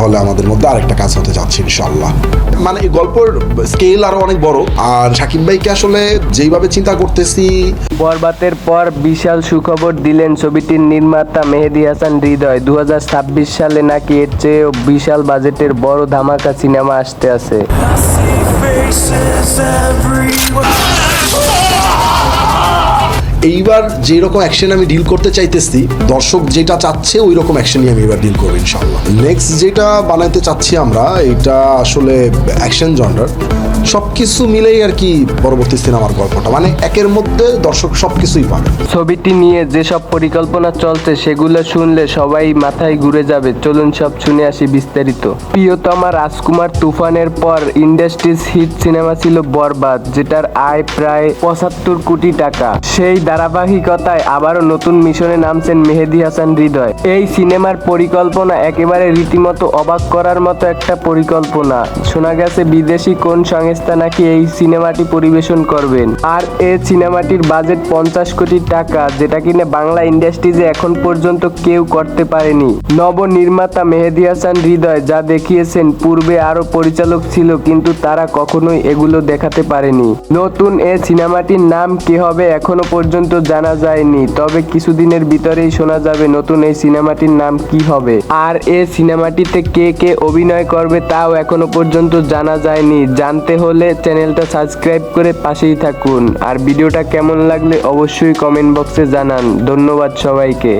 তাহলে আমাদের মধ্যে আরেকটা কাজ হতে যাচ্ছে ইনশাল্লাহ মানে এই গল্পের স্কেল আরও অনেক বড়। আর সাকিব ভাইকে আসলে যেইভাবে চিন্তা করতেছি বরবাতের পর বিশাল সুখবর দিলেন ছবিটির নির্মাতা মেহেদি হাসান হৃদয়। দু হাজার ছাব্বিশ সালে নাকি এর চেয়েও বিশাল বাজেটের বড় ধামাকা সিনেমা আসতে আছে। এইবার যেই রকম অ্যাকশন আমি ডিল করতে চাইতেছি, দর্শক যেটা চাচ্ছে, ওই রকম অ্যাকশনই আমি এবার ডিল করব ইনশাল্লাহ নেক্সট যেটা বানাইতে চাচ্ছি আমরা, এটা আসলে অ্যাকশন জনরার সব কিছু মিলেই আর কি পরবর্তী সিনেমার গল্পটা। মানে একের মধ্যে দর্শক সব কিছুই পাবে। ছবিটি নিয়ে যেসব পরিকল্পনা চলছে, সেগুলো শুনলে সবাই মাথায় ঘুরে যাবে। চলুন সব শুনে আসি বিস্তারিত। প্রিয়তমা রাজকুমার তুফানের পর ইন্ডাস্ট্রিজ হিট সিনেমা ছিল বরবাদ, যেটার আয় প্রায় পঁচাত্তর কোটি টাকা। সেই ধারাবাহিকতায় আবারও নতুন মিশনে নামছেন মেহেদি হাসান হৃদয়। এই সিনেমার পরিকল্পনা একেবারে রীতিমতো অবাক করার মতো একটা পরিকল্পনা। শোনা গেছে, বিদেশি কোন সংস্থা নাকি এই সিনেমাটি পরিবেশন করবেন? আর এই সিনেমাটির বাজেট পঞ্চাশ কোটি টাকা, যেটা কিনা বাংলা ইন্ডাস্ট্রিজে এখন পর্যন্ত কেউ করতে পারেনি। নব নির্মাতা মেহেদি হাসান হৃদয় যা দেখিয়েছেন, পূর্বে আরও পরিচালক ছিল, কিন্তু তারা কখনোই এগুলো দেখাতে পারেনি। নতুন এ সিনেমাটির নাম কি হবে এখনও পর্যন্ত জানা যায়নি। তবে কিছুদিনের ভিতরেই শোনা যাবে নতুন এই সিনেমাটির নাম কি হবে। আর এ সিনেমাটিতে কে কে অভিনয় করবে তাও এখনও পর্যন্ত জানা যায়নি। জানতে হলে চ্যানেলটা সাবস্ক্রাইব করে পাশেই থাকুন। আর ভিডিওটা কেমন লাগলে অবশ্যই কমেন্ট বক্সে জানান। ধন্যবাদ সবাইকে।